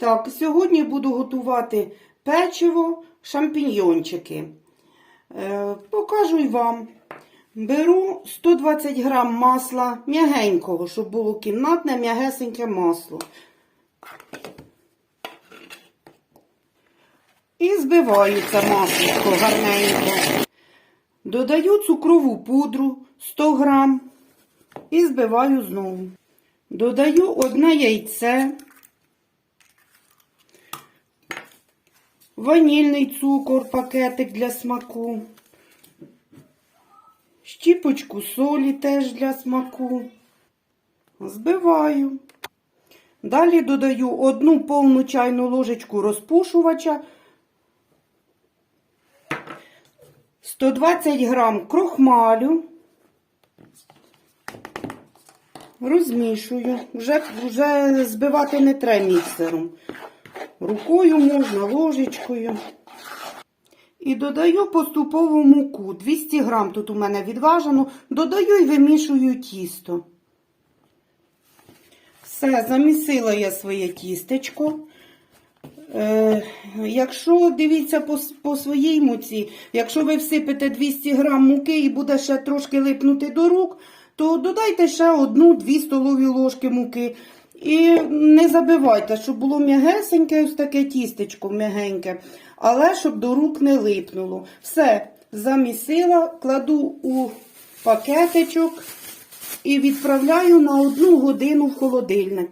Так, сьогодні буду готувати печиво, шампіньйончики. Е, покажу й вам. Беру 120 грам масла м'ягенького, щоб було кімнатне м'ягесеньке масло. І збиваю це масло гарненько. Додаю цукрову пудру 100 грам і збиваю знову. Додаю одне яйце, ванільний цукор, пакетик для смаку, щіпочку солі теж для смаку. Збиваю. Далі додаю одну повну чайну ложечку розпушувача, 120 грам крохмалю. Розмішую. Вже, вже збивати не треба міксером. Рукою можна, ложечкою. І додаю поступово муку. 200 грам тут у мене відважено. Додаю і вимішую тісто. Все, замісила я своє тістечко. Е, якщо дивіться по, по своїй муці, якщо ви всипите 200 грам муки і буде ще трошки липнути до рук, то додайте ще одну-дві столові ложки муки. І не забивайте, щоб було м'ягесеньке, ось таке тістечко м'ягеньке, але щоб до рук не липнуло. Все, замісила, кладу у пакетичок і відправляю на одну годину в холодильник.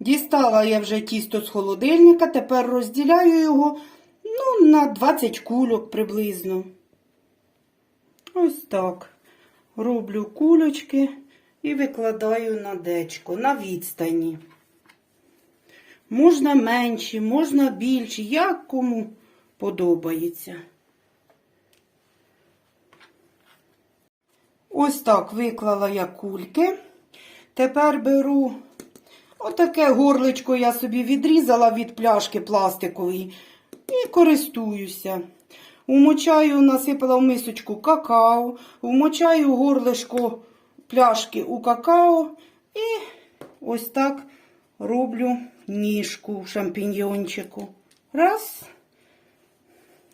Дістала я вже тісто з холодильника, тепер розділяю його ну, на 20 кульок приблизно. Ось так. Роблю кульочки і викладаю на дечко, на відстані. Можна менші, можна більші, як кому подобається. Ось так виклала я кульки. Тепер беру отаке горличко я собі відрізала від пляшки пластикової і користуюся. Умочаю, насипала в мисочку какао, вмочаю горлишко пляшки у какао і ось так роблю ніжку в шампіньйончику. Раз.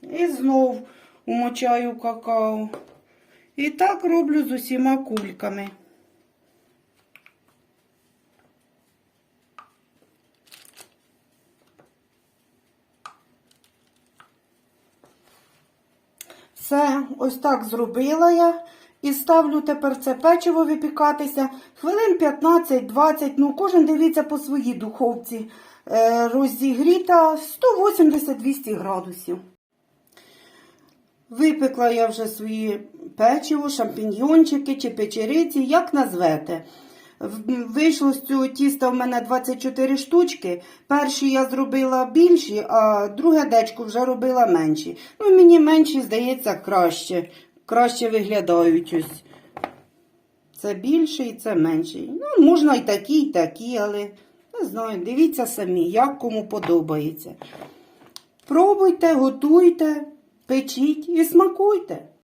І знов умочаю какао. І так роблю з усіма кульками. Все, ось так зробила я. І ставлю тепер це печиво випікатися хвилин 15-20, ну кожен дивіться по своїй духовці. Е, розігріта 180-200 градусів. Випекла я вже свої печиво, шампіньйончики чи печериці, як назвете. Вийшло з цього тіста в мене 24 штучки. Перші я зробила більші, а друге дечко вже робила менші. Ну, мені менші, здається, краще. Краще виглядають ось. Це більший, це менший. Ну, можна і такі, і такі, але не знаю, дивіться самі, як кому подобається. Пробуйте, готуйте, печіть і смакуйте.